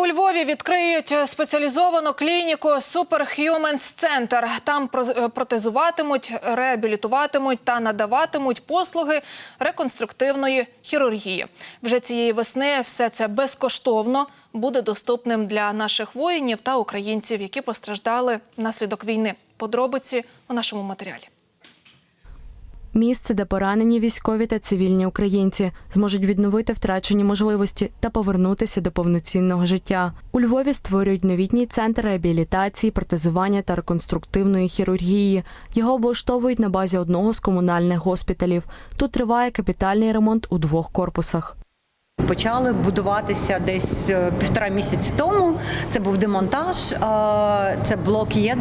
У Львові відкриють спеціалізовану клініку Superhumans Center. Там протезуватимуть, реабілітуватимуть та надаватимуть послуги реконструктивної хірургії. Вже цієї весни все це безкоштовно буде доступним для наших воїнів та українців, які постраждали внаслідок війни. Подробиці у нашому матеріалі. Місце, де поранені військові та цивільні українці зможуть відновити втрачені можливості та повернутися до повноцінного життя. У Львові створюють новітній центр реабілітації, протезування та реконструктивної хірургії. Його облаштовують на базі одного з комунальних госпіталів. Тут триває капітальний ремонт у двох корпусах. Почали будуватися десь е, півтора місяці тому. Це був демонтаж. е, Це блок є,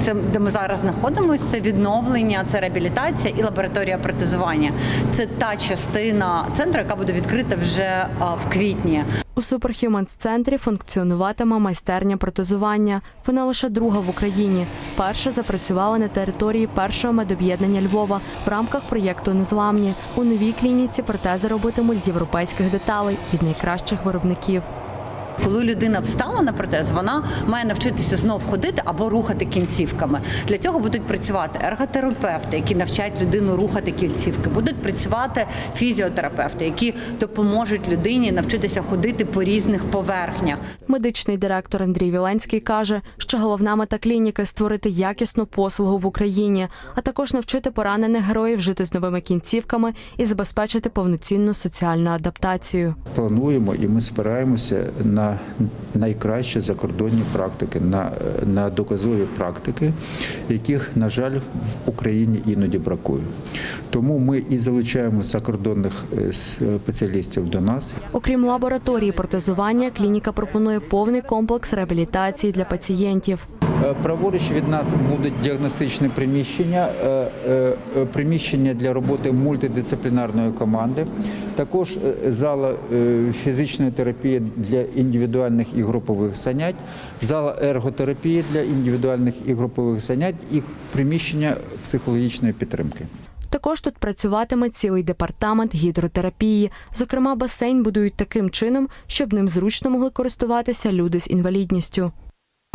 це де ми зараз знаходимося. Це відновлення, це реабілітація і лабораторія протезування. Це та частина центру, яка буде відкрита вже е, в квітні. У Superhumans центрі функціонуватиме майстерня протезування. Вона лише друга в Україні. Перша запрацювала на території першого медоб'єднання Львова в рамках проєкту Незламні. У новій клініці протези робитимуть з європейських деталей від найкращих виробників. Коли людина встала на протез, вона має навчитися знов ходити або рухати кінцівками. Для цього будуть працювати ерготерапевти, які навчають людину рухати кінцівки. Будуть працювати фізіотерапевти, які допоможуть людині навчитися ходити по різних поверхнях. Медичний директор Андрій Віленський каже, що головна мета клініки створити якісну послугу в Україні, а також навчити поранених героїв жити з новими кінцівками і забезпечити повноцінну соціальну адаптацію. Плануємо і ми спираємося на найкращі закордонні практики, на, на доказові практики, яких, на жаль, в Україні іноді бракує. Тому ми і залучаємо закордонних е, спеціалістів до нас. Окрім лабораторії протезування, клініка пропонує повний комплекс реабілітації для пацієнтів. Е, Праворуч від нас будуть діагностичні приміщення, е, е, приміщення для роботи мультидисциплінарної команди. Також зала фізичної терапії для індивідуальних і групових занять, зала ерготерапії для індивідуальних і групових занять і приміщення психологічної підтримки. Також тут працюватиме цілий департамент гідротерапії. Зокрема, басейн будують таким чином, щоб ним зручно могли користуватися люди з інвалідністю.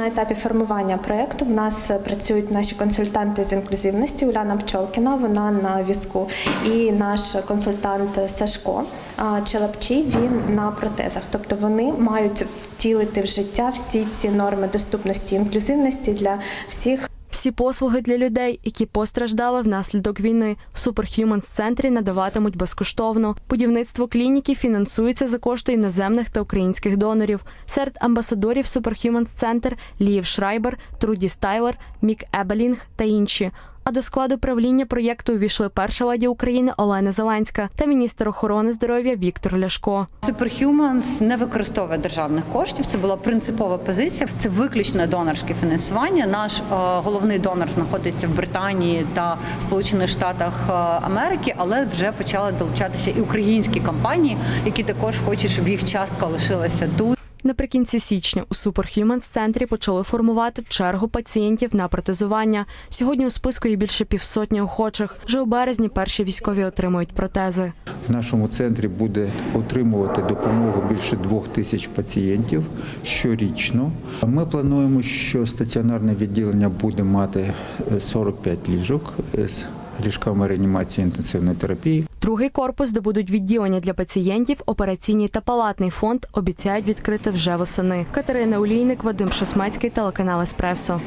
На етапі формування проєкту в нас працюють наші консультанти з інклюзивності Уляна Пчолкіна, вона на візку, і наш консультант Сашко а, Челапчій, він на протезах. Тобто вони мають втілити в життя всі ці норми доступності і інклюзивності для всіх Всі послуги для людей, які постраждали внаслідок війни, в Superhumans центрі надаватимуть безкоштовно. Будівництво клініки фінансується за кошти іноземних та українських донорів. Серед амбасадорів Superhumans Центр Ліїв Шрайбер, Труді Стайлер, Мік Ебелінг та інші. А до складу правління проєкту увійшли перша леді України Олена Зеленська та міністр охорони здоров'я Віктор Ляшко. Superhumans не використовує державних коштів. Це була принципова позиція. Це виключно донорське фінансування. Наш е, головний донор знаходиться в Британії та Сполучених Штатах е, Америки, але вже почали долучатися і українські компанії, які також хочуть, щоб їх частка лишилася тут. Наприкінці січня у Superhumans центрі почали формувати чергу пацієнтів на протезування. Сьогодні у списку є більше півсотні охочих. Вже у березні перші військові отримують протези. В нашому центрі буде отримувати допомогу більше двох тисяч пацієнтів щорічно. Ми плануємо, що стаціонарне відділення буде мати е, 45 ліжок з ліжками реанімації інтенсивної терапії. Другий корпус, де будуть відділення для пацієнтів, операційний та палатний фонд, обіцяють відкрити вже восени. Катерина Олійник, Вадим Шосмецький, телеканал Еспресо.